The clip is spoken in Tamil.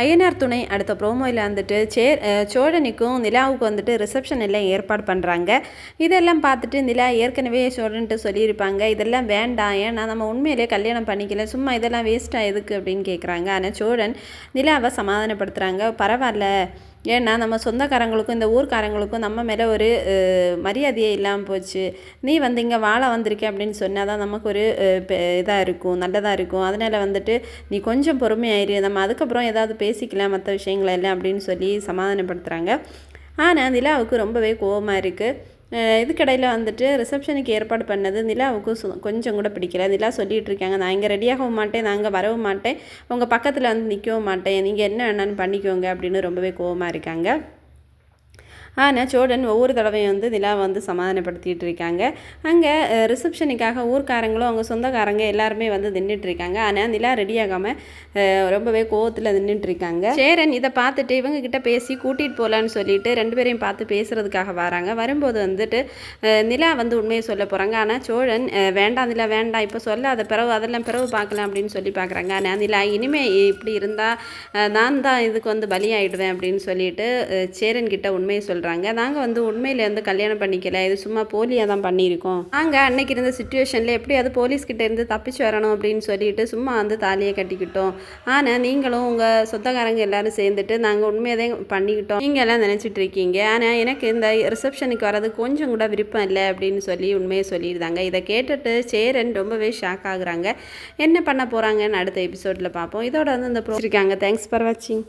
ஐயனார் துணை அடுத்த ப்ரோமோயில் வந்துட்டு சேர் சோழனுக்கும் நிலாவுக்கு வந்துட்டு ரிசப்ஷன் எல்லாம் ஏற்பாடு பண்ணுறாங்க இதெல்லாம் பார்த்துட்டு நிலா ஏற்கனவே சோழன்ட்டு சொல்லியிருப்பாங்க. இதெல்லாம் வேண்டாம். ஏன்னா நம்ம உண்மையிலே கல்யாணம் பண்ணிக்கல. சும்மா இதெல்லாம் வேஸ்ட்டாக எதுக்கு அப்படின்னு கேட்குறாங்க ஆனால் சோழன் நிலாவை சமாதானப்படுத்துகிறாங்க பரவாயில்ல. ஏன்னா நம்ம சொந்தக்காரங்களுக்கும் இந்த ஊர்க்காரங்களுக்கும் நம்ம மேலே ஒரு மரியாதையே இல்லாமல் போச்சு. நீ வந்து இங்கே வாழ வந்திருக்க அப்படின்னு சொன்னால் தான் நமக்கு ஒரு இதாக இருக்கும் நல்லதாக இருக்கும். அதனால் வந்துட்டு நீ கொஞ்சம் பொறுமையாயிரு. நம்ம அதுக்கப்புறம் ஏதாவது பேசிக்கலாம் மற்ற விஷயங்கள் எல்லாம் அப்படின்னு சொல்லி சமாதானப்படுத்துகிறாங்க ஆனால் நிலாவுக்கு ரொம்பவே கோவமாக இருக்குது இதுக்கடையில் வந்துட்டு ரிசப்ஷனுக்கு ஏற்பாடு பண்ணது நிலாவுக்கு சு கொஞ்சம் கூட பிடிக்கல. நிலா சொல்லிகிட்டு இருக்காங்க நான் இங்கே ரெடியாகவும் மாட்டேன் நான் வரவும் மாட்டேன். உங்கள் பக்கத்தில் வந்து நிற்கவும் மாட்டேன். நீங்கள் என்ன வேணாலும் பண்ணிக்கோங்க அப்படின்னு ரொம்பவே கோவமாக இருக்காங்க. ஆனால் சோழன் ஒவ்வொரு தடவையும் வந்து நிலா வந்து சமாதானப்படுத்திட்டு இருக்காங்க அங்கே ரிசப்ஷனுக்காக ஊர்க்காரங்களும் அவங்க சொந்தக்காரங்க எல்லாருமே வந்து நின்றுட்டு இருக்காங்க ஆனால் நிலா ரெடியாகாமல் ரொம்பவே கோவத்தில் நின்றுட்டு இருக்காங்க சேரன் இதை பார்த்துட்டு இவங்க கிட்ட பேசி கூட்டிகிட்டு போகலான்னு சொல்லிட்டு ரெண்டு பேரையும் பார்த்து பேசுகிறதுக்காக வராங்க. வரும்போது வந்துட்டு நிலா வந்து உண்மையை சொல்ல போகிறாங்க ஆனால் சோழன் வேண்டாம் நிலா வேண்டாம். இப்போ சொல்லாத பிறகு அதெல்லாம் பிறகு பார்க்கலாம் அப்படின்னு சொல்லி பார்க்குறாங்க. ஆனால் நிலா இனிமே இப்படி இருந்தால் நான் தான் இதுக்கு வந்து பலியாயிடுவேன் அப்படின்னு சொல்லிட்டு சேரன் கிட்ட உண்மையை சொல்கிறாங்க நாங்கள் வந்து உண்மையிலேருந்து வந்து கல்யாணம் பண்ணிக்கல. இது சும்மா போலியாக தான் பண்ணியிருக்கோம். நாங்கள் அன்னைக்கு இருந்த சுச்சுவேஷனில் எப்படியாவது போலீஸ்கிட்ட இருந்து தப்பிச்சு வரணும் அப்படின்னு சொல்லிட்டு சும்மா வந்து தாலியை கட்டிக்கிட்டோம். ஆனால் நீங்களும் உங்கள் சொந்தக்காரங்க எல்லாரும் சேர்ந்துட்டு நாங்கள் உண்மையை தான் பண்ணிக்கிட்டோம். நீங்கள் எல்லாம் நினச்சிட்டு இருக்கீங்க. ஆனால் எனக்கு இந்த ரிசப்ஷனுக்கு வர்றது கொஞ்சம் கூட விருப்பம் இல்லை அப்படின்னு சொல்லி உண்மையை சொல்லியிருந்தாங்க. இதை கேட்டுட்டு சேரன் ரொம்பவே ஷாக் ஆகுறாங்க. என்ன பண்ண போகிறாங்கன்னு அடுத்த எபிசோடில் பார்ப்போம். இதோட வந்து இந்த ப்ரோ இருக்காங்க தேங்க்ஸ் ஃபார் வாட்சிங்